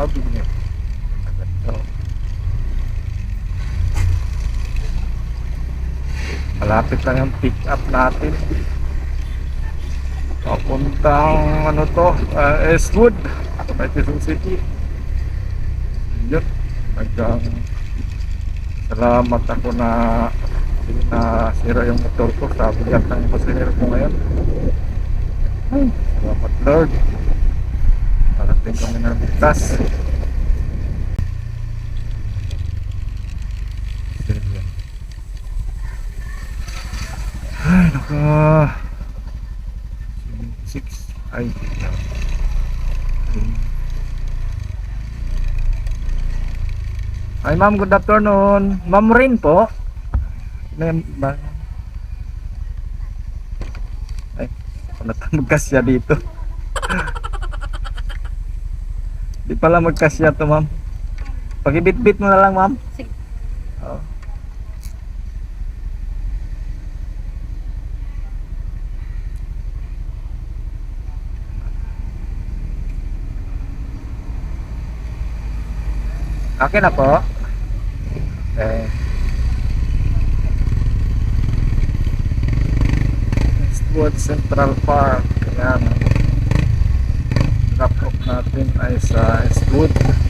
Avenue. Ganito. Malapit lang yung pick up natin. Papuntang ano to, uh, Eastwood, Quezon City. Yun. Hanggang salamat ako na na sira yung motor ko sa bigat ng pasahero ko ngayon. Ay, salamat Lord. Parating kami ng ligtas. Ay, naka 6 ay ay. Ma'am, good afternoon. Ma'am Rin po. Ma'am, ba? Ay, na magkasya dito. Di pala magkasya to ma'am. Pag-ibit-bit mo na lang ma'am. Sige. Oo. Okay na po. Okay. Westwood Central Park. Ayan. Natin ay sa Westwood.